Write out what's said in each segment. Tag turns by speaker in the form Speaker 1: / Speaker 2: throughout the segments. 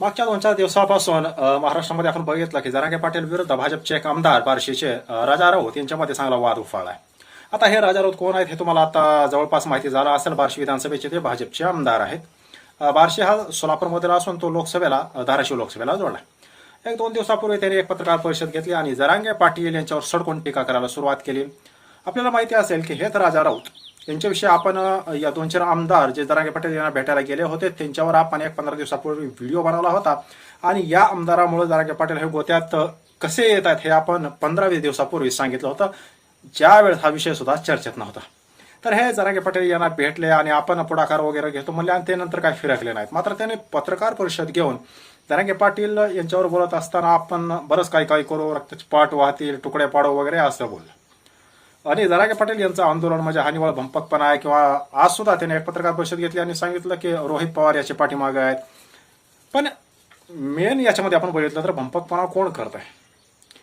Speaker 1: मागच्या दोन चार दिवसापासून महाराष्ट्रामध्ये आपण बघितलं की जरांगे पाटील विरुद्ध भाजपचे एक आमदार बार्शीचे राजा राऊत यांच्यामध्ये चांगला वाद उफाळलाय. आता हे राजा राऊत कोण आहेत हे तुम्हाला आता जवळपास माहिती झालं असेल बार्शी विधानसभेचे ते भाजपचे आमदार आहेत. बार्शी हा सोलापूरमधील असून तो लोकसभेला धाराशिव लोकसभेला जोडला एक दोन दिवसापूर्वी त्यांनी एक पत्रकार परिषद घेतली आणि जरांगे पाटील यांच्यावर सडकून टीका करायला सुरुवात केली. आपल्याला माहिती असेल की हे राजा राऊत यांच्याविषयी आपण या दोन चार आमदार जे जरांगे पाटील यांना भेटायला गेले होते त्यांच्यावर आपण एक पंधरा दिवसापूर्वी व्हिडिओ बनवला होता. आणि या आमदारामुळे जरांगे पाटील हे गोत्यात कसे येत आहेत हे आपण पंधरा वीस दिवसापूर्वी सांगितलं होतं. ज्यावेळेस हा विषय सुद्धा चर्चेत नव्हता. तर हे जरांगे पाटील यांना भेटले आणि आपण पुढाकार वगैरे घेतो म्हणले आणि ते नंतर काय फिरकले नाहीत. मात्र त्याने पत्रकार परिषद घेऊन जरांगे पाटील यांच्यावर बोलत असताना आपण बरंच काही काही करू रक्ताचे पाठ वाहतील तुकडे पाडू वगैरे असं बोललं. आणि जरांगे पाटील यांचं आंदोलन म्हणजे हानिवाळ भंपकपणा आहे किंवा आज सुद्धा त्याने एक पत्रकार परिषद घेतली आणि सांगितलं की रोहित पवार याचे पाठीमागे आहेत. पण मेन याच्यामध्ये आपण बघितलं तर भंपकपणा कोण करत आहे?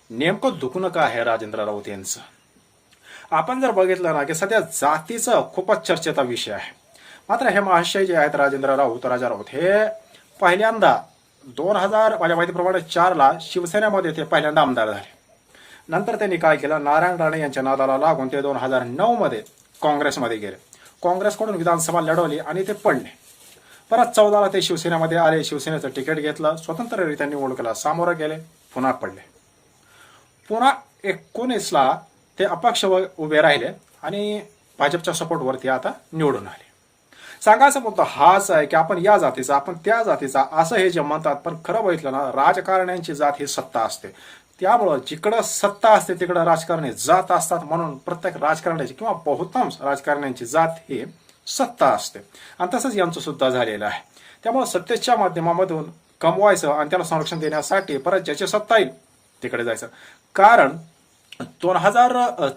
Speaker 1: नेमकं दुखणं का आहे राजेंद्र राऊत यांचं? आपण जर बघितलं ना की सध्या जातीचं खूपच चर्चेचा विषय आहे. मात्र हे महाशय जे आहेत राजेंद्र राऊत राजा राऊत हे पहिल्यांदा दोन हजार माझ्या माहितीप्रमाणे चारला शिवसेनेमध्ये ते पहिल्यांदा आमदार झाले. नंतर त्यांनी काय केलं? नारायण राणे यांच्या नादाला लागून ते दोन हजार नऊ मध्ये काँग्रेसमध्ये गेले. काँग्रेसकडून विधानसभा लढवली आणि ते पडले. परत चौदाला ते शिवसेनेमध्ये आले. शिवसेनेचं तिकीट घेतलं. स्वतंत्ररित्या निवडणुकीला सामोरं गेले. पुन्हा पडले. पुन्हा एकोणीसला ते अपक्ष व- उभे राहिले आणि भाजपच्या सपोर्टवरती आता निवडून आले. सांगायचा मुद्दा हाच आहे की आपण या जातीचा आपण त्या जातीचा असं हे जे म्हणतात पण खरं बघितलं ना राजकारण्यांची जात ही सत्ता असते. त्यामुळं जिकडं सत्ता असते तिकडं राजकारणी जात असतात म्हणून प्रत्येक राजकारण्याची किंवा बहुतांश राजकारण्यांची जात हे सत्ता असते. आणि तसंच यांचं सुद्धा झालेलं आहे. त्यामुळे सत्तेच्या माध्यमामधून कमवायचं आणि त्याला संरक्षण देण्यासाठी परत ज्याची सत्ता येईल तिकडे जायचं. कारण दोन हजार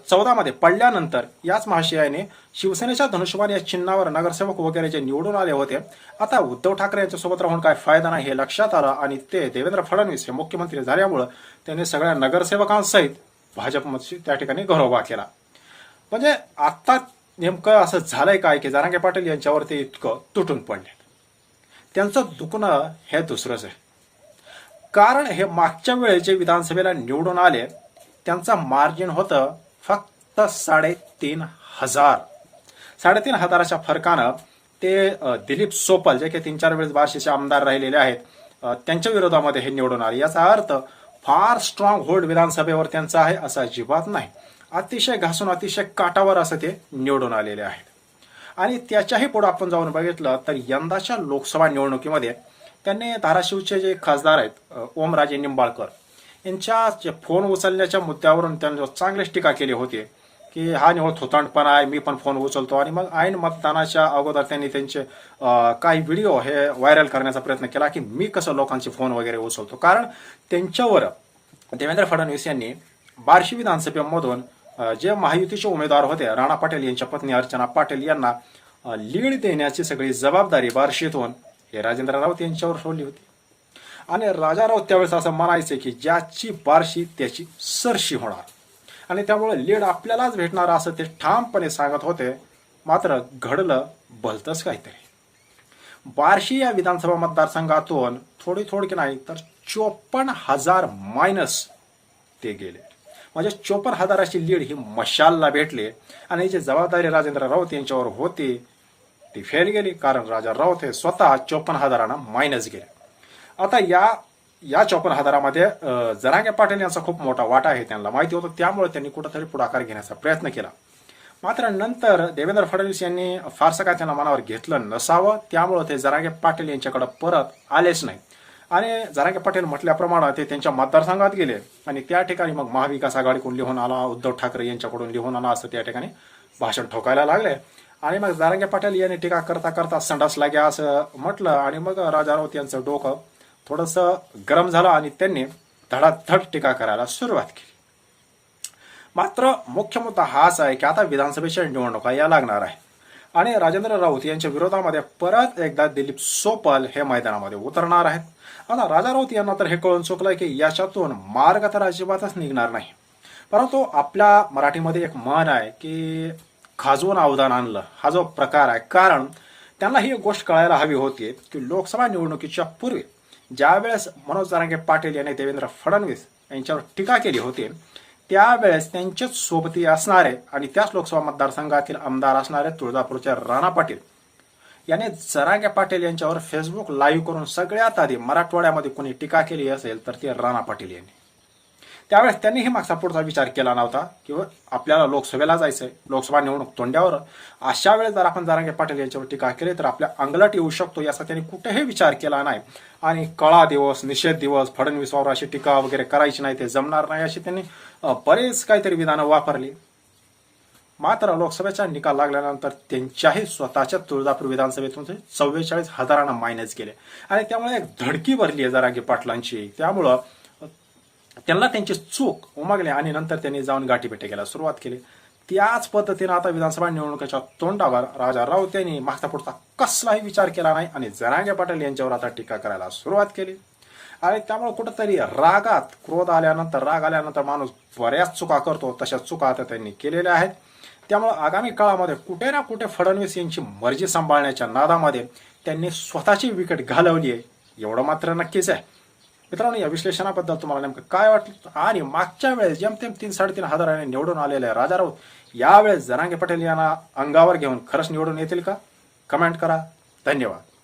Speaker 1: चौदामध्ये पडल्यानंतर याच महाशयाने शिवसेनेच्या धनुष्यबाण या चिन्हावर नगरसेवक वगैरे जे निवडून आले होते आता उद्धव ठाकरे यांच्यासोबत राहून काय फायदा नाही हे लक्षात आलं आणि ते देवेंद्र फडणवीस हे मुख्यमंत्री झाल्यामुळं त्यांनी सगळ्या नगरसेवकांसहित भाजपमध्ये त्या ठिकाणी घरोबा केला. म्हणजे आता नेमकं असं झालंय काय की जारांगे पाटील यांच्यावरती इतकं तुटून पडले. त्यांचं दुखणं हे दुसरंच आहे. कारण हे मागच्या वेळेचे जे विधानसभेला निवडून आले त्यांचा मार्जिन होतं फक्त साडेतीन हजार. साडेतीन हजाराच्या फरकानं ते दिलीप सोपल जे की तीन चार वेळेस बार्शीचे आमदार राहिलेले आहेत त्यांच्या विरोधामध्ये हे निवडून आले. याचा अर्थ फार स्ट्रॉंग होल्ड विधानसभेवर त्यांचा आहे असा अजिबात नाही. अतिशय घासून अतिशय काटावर असं ते निवडून आलेले आहेत. आणि त्याच्याही पुढे आपण जाऊन बघितलं तर यंदाच्या लोकसभा निवडणुकीमध्ये त्यांनी धाराशिवचे जे खासदार आहेत ओमराजे निंबाळकर यांच्या जे फोन उचलण्याच्या मुद्द्यावरून त्यांनी चांगलीच टीका केली होती की हा निवड थोतांडपणा आहे मी पण फोन उचलतो. आणि मग ऐन मतदानाच्या अगोदर त्यांनी त्यांचे काही व्हिडिओ हे व्हायरल करण्याचा प्रयत्न केला की मी कसं लोकांचे फोन वगैरे उचलतो. कारण त्यांच्यावर देवेंद्र फडणवीस यांनी बार्शी विधानसभेमधून जे महायुतीचे उमेदवार होते राणा पाटील यांच्या पत्नी अर्चना पाटील यांना लीड देण्याची सगळी जबाबदारी बार्शीतून हे राजेंद्र राऊत यांच्यावर सोडली होती. आणि राजा त्यावेळेस असं म्हणायचे की ज्याची बारशी त्याची सरशी होणार. आणि त्यामुळे लीड आपल्यालाच भेटणार असं ते ठामपणे सांगत होते. मात्र घडलं भलतंच काहीतरी. बार्शी या विधानसभा मतदारसंघातून थोडी थोडकी नाही तर चोपन्न हजार मायनस ते गेले. म्हणजे चोपन्न हजाराची लीड ही मशालला भेटली आणि जी जबाबदारी राजेंद्र राऊत यांच्यावर होती ती फेल गेली. कारण राजा राऊत हे स्वतः चोपन्न हजारांना मायनस गेले. आता या या चौपन्न हजारामध्ये जरांगे पाटील यांचा खूप मोठा वाटा आहे त्यांना माहिती होतं. त्यामुळे त्यांनी कुठंतरी पुढाकार घेण्याचा प्रयत्न केला. मात्र नंतर देवेंद्र फडणवीस यांनी फारसं काय त्यांना मनावर घेतलं नसावं. त्यामुळे ते जरांगे पाटील यांच्याकडे परत आलेच नाही. आणि जरांगे पाटील म्हटल्याप्रमाणे ते त्यांच्या मतदारसंघात गेले आणि त्या ठिकाणी मग महाविकास आघाडीकडून लिहून आला उद्धव ठाकरे यांच्याकडून लिहून आला असं त्या ठिकाणी भाषण ठोकायला लागले. आणि मग जारांगे पाटील यांनी टीका करता करता संडास लाग्या असं म्हटलं आणि मग राजा राऊत यांचं डोकं थोडंसं गरम झालं आणि त्यांनी धडाधड टीका करायला सुरुवात केली. मात्र मुख्य मुद्दा हाच आहे की आता विधानसभेच्या निवडणुका या लागणार आहे आणि राजेंद्र राऊत यांच्या विरोधामध्ये परत एकदा दिलीप सोपल हे मैदानामध्ये उतरणार आहेत. आता राजा राऊत यांना तर हे कळून चुकलंय की याच्यातून मार्ग तर अजिबातच निघणार नाही. परंतु आपल्या मराठीमध्ये एक मन आहे की खाजवून अवदान आणलं. हा जो प्रकार आहे कारण त्यांना ही गोष्ट कळायला हवी होती की लोकसभा निवडणुकीच्या पूर्वी ज्यावेळेस मनोज जरांगे पाटील यांनी देवेंद्र फडणवीस यांच्यावर टीका केली होती त्यावेळेस त्यांचेच सोबती असणारे आणि त्याच लोकसभा मतदारसंघातील आमदार असणारे तुळजापूरचे राणा पाटील याने जरांगे पाटील यांच्यावर फेसबुक लाईव्ह करून सगळ्यात आधी मराठवाड्यामध्ये कोणी टीका केली असेल तर ते राणा पाटील यांनी. त्यावेळेस त्यांनीही मागचा पुढचा विचार केला नव्हता किंवा आपल्याला लोकसभेला जायचंय. लोकसभा निवडणूक तोंड्यावर अशा वेळेस जर आपण जरांगे पाटील यांच्यावर टीका केली तर आपल्या अंगलट येऊ शकतो याचा त्यांनी कुठेही विचार केला नाही. आणि कळा दिवस निषेध दिवस फडणवीसवर अशी टीका वगैरे करायची नाही ते जमणार नाही अशी त्यांनी बरेच काहीतरी विधानं वापरली. मात्र लोकसभेचा निकाल लागल्यानंतर त्यांच्याही स्वतःच्या तुळजापूर विधानसभेतून ते चव्वेचाळीस हजारांना मायनस केले. आणि त्यामुळे एक धडकी भरली आहे जरांगे पाटलांची. त्यामुळं त्यांना त्यांची चूक. उमागली आणि नंतर त्यांनी जाऊन गाठीभेटी घ्यायला सुरुवात केली. त्याच पद्धतीनं आता विधानसभा निवडणुकीच्या तोंडावर राजा राऊत यांनी मागचा पुढचा कसलाही विचार केला नाही आणि जरांगे पाटील यांच्यावर आता टीका करायला सुरुवात केली. आणि त्यामुळे कुठंतरी रागात क्रोध आल्यानंतर राग आल्यानंतर माणूस बऱ्याच चुका करतो तशा चुका आता त्यांनी केलेल्या आहेत. त्यामुळे आगामी काळामध्ये कुठे ना कुठे फडणवीस यांची मर्जी सांभाळण्याच्या नादामध्ये त्यांनी स्वतःची विकेट घालवली आहे. एवढं मात्र नक्कीच आहे. मित्रांनो या विश्लेषणाबद्दल तुम्हाला नेमकं काय वाटलं? आणि मागच्या वेळेस जेमतेम तीन साडेतीन हजाराने निवडून आलेले राजा राऊत यावेळेस जरांगे पटेल यांना अंगावर घेऊन खरंच निवडून येतील का? कमेंट करा. धन्यवाद.